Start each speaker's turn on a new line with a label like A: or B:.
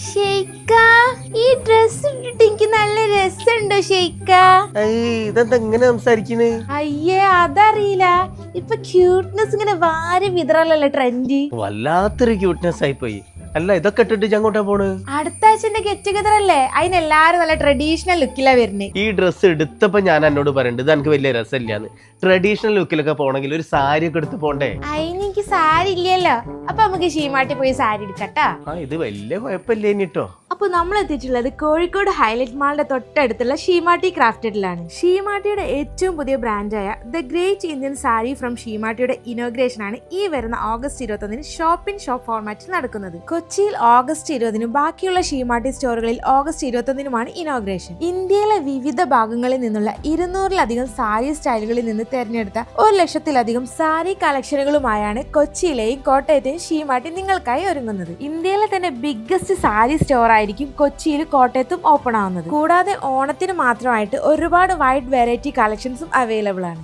A: ഷെയ്ക്ക ഈ ഡ്രസ് ഇട്ടിട്ട് എനിക്ക് നല്ല രസമുണ്ടോ ഷെയ്ക്ക?
B: ഇതെന്താ ഇങ്ങനെ സംസാരിക്കണ്?
A: അയ്യേ അതറിയില്ല. ഇപ്പൊ ക്യൂട്ട്നെസ് ഇങ്ങനെ വാരി വിതറലല്ലേ ട്രെൻഡ്
B: വല്ലാത്തൊരു ക്യൂട്ട്നെസ് ആയി പോയി. അല്ല ഇതൊക്കെ ഇട്ടിട്ട് ഞാൻ അങ്ങോട്ടാ പോണ്?
A: അടുത്ത ആഴ്ചന്റെ ഗെറ്റ് ടുഗദർ അല്ലേ? അതിന് എല്ലാരും നല്ല ട്രഡീഷണൽ ലുക്കിലാ വരുന്നത്
B: ഈ ഡ്രസ്സ് എടുത്തപ്പോ ഞാൻ എന്നോട് പറയണ്ട് ഇത് എനിക്ക് വലിയ രസമില്ലാന്ന്. ട്രഡീഷണൽ ലുക്കിലൊക്കെ പോണെങ്കിൽ ഒരു സാരി ഒക്കെ എടുത്ത് പോണ്ടേ?
A: അതിന് സാരി ഇല്ലല്ലോ അപ്പൊ നമുക്ക് ഷീമാട്ടി പോയി സാരി എടുക്കട്ടാ.
B: ആ ഇത് വലിയ കുഴപ്പമില്ലേ ഇനിട്ടോ
A: അപ്പോൾ നമ്മൾ എത്തിയിട്ടുള്ളത് കോഴിക്കോട് ഹൈലൈറ്റ് മാളിന്റെ തൊട്ടടുത്തുള്ള ഷീമാട്ടി ക്രാഫ്റ്റഡിലാണ്. ഷീമാട്ടിയുടെ ഏറ്റവും പുതിയ ബ്രാൻഡായ the great Indian sari from ഷീമാട്ടിയുടെ inauguration ആണ് ഈ വരുന്ന ഓഗസ്റ്റ് ഇരുപത്തൊന്നിന് ഷോപ്പ് ഇൻ ഷോപ്പ് ഫോർമാറ്റിൽ നടക്കുന്നത്. കൊച്ചിയിൽ ഓഗസ്റ്റ് ഇരുപതിനും ബാക്കിയുള്ള ഷീമാട്ടി സ്റ്റോറുകളിൽ ഓഗസ്റ്റ് ഇരുപത്തൊന്നിനുമാണ് ഇനോഗ്രേഷൻ ഇന്ത്യയിലെ വിവിധ ഭാഗങ്ങളിൽ നിന്നുള്ള ഇരുന്നൂറിലധികം സാരി സ്റ്റൈലുകളിൽ നിന്ന് തെരഞ്ഞെടുത്ത ഒരു ലക്ഷത്തിലധികം സാരി കളക്ഷനുകളുമായാണ് കൊച്ചിയിലെയും കോട്ടയത്തെയും ഷീമാട്ടി നിങ്ങൾക്കായി ഒരുങ്ങുന്നത്. ഇന്ത്യയിലെ തന്നെ ബിഗ്ഗസ്റ്റ് സാരി സ്റ്റോർ ആയിരിക്കും കൊച്ചിയിൽ കോട്ടയത്തും ഓപ്പൺ ആവുന്നത്. കൂടാതെ ഓണത്തിന് മാത്രമായിട്ട് ഒരുപാട് വൈഡ് വെറൈറ്റി കളക്ഷൻസും അവൈലബിൾ ആണ്.